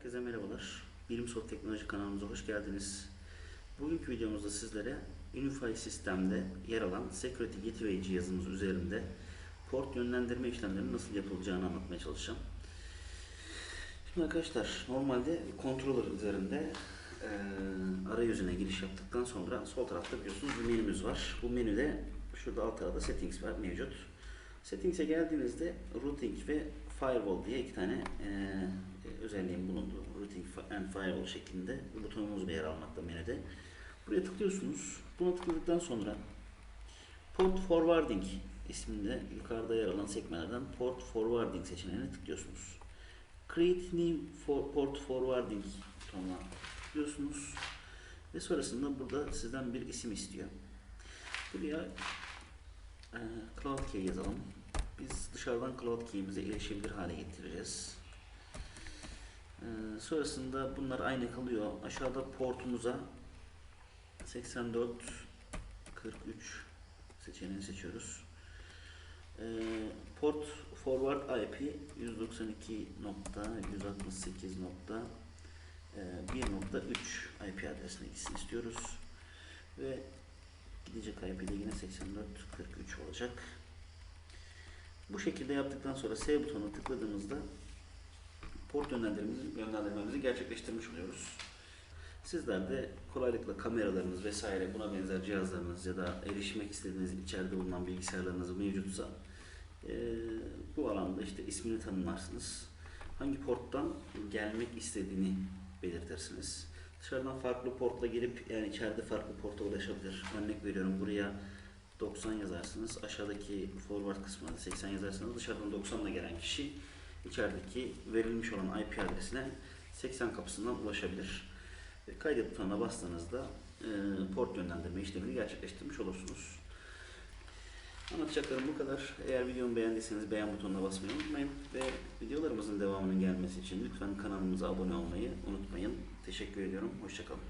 Herkese merhabalar. Bilim Soft Teknoloji kanalımıza hoş geldiniz. Bugünkü videomuzda sizlere Unify sistemde yer alan Security Gateway cihazımız üzerinde port yönlendirme işlemlerinin nasıl yapılacağını anlatmaya çalışacağım. Şimdi arkadaşlar normalde controller üzerinde e, arayüzüne giriş yaptıktan sonra sol tarafta biliyorsunuz bir menümüz var. Bu menüde şurada alt tarafta settings var mevcut. Settings'e geldiğinizde routing ve firewall diye iki tane e, özelliğin bulunduğu routing and firewall şeklinde butonumuz yer almakta menüde. Buraya tıklıyorsunuz. Buna tıkladıktan sonra port forwarding isminde yukarıda yer alan sekmelerden port forwarding seçeneğine tıklıyorsunuz. Create new for, port forwarding butonuna tıklıyorsunuz ve sonrasında burada sizden bir isim istiyor. Buraya e, Cloud Key yazalım. Biz dışarıdan Cloud Key'imize erişebilir hale getireceğiz. E, sonrasında bunlar aynı kalıyor. Aşağıda portumuza 84 43 seçeneğini seçiyoruz. E, port forward IP 192.168.1.3 IP adresine gitsin istiyoruz. Ve gidecek IP de yine 8443 olacak. Bu şekilde yaptıktan sonra S butonuna tıkladığımızda port yönlendirmemizi, yönlendirmemizi gerçekleştirmiş oluyoruz. Sizler de kolaylıkla kameralarınız vesaire buna benzer cihazlarınız ya da erişmek istediğiniz içeride bulunan bilgisayarlarınız mevcutsa eee, bu alanda işte ismini tanımlarsınız. Hangi porttan gelmek istediğini belirtirsiniz. Dışarıdan farklı portla girip yani içeride farklı porta ulaşabilir. Örnek veriyorum buraya 90 yazarsınız. Aşağıdaki forward kısmına da 80 yazarsanız dışarıdan 90 ile gelen kişi içerideki verilmiş olan IP adresine 80 kapısından ulaşabilir. Ve kaydet butonuna bastığınızda e, port yönlendirme işlemini gerçekleştirmiş olursunuz. Anlatacaklarım bu kadar. Eğer videomu beğendiyseniz beğen butonuna basmayı unutmayın. Ve videolarımızın devamının gelmesi için lütfen kanalımıza abone olmayı unutmayın. Teşekkür ediyorum. Hoşçakalın.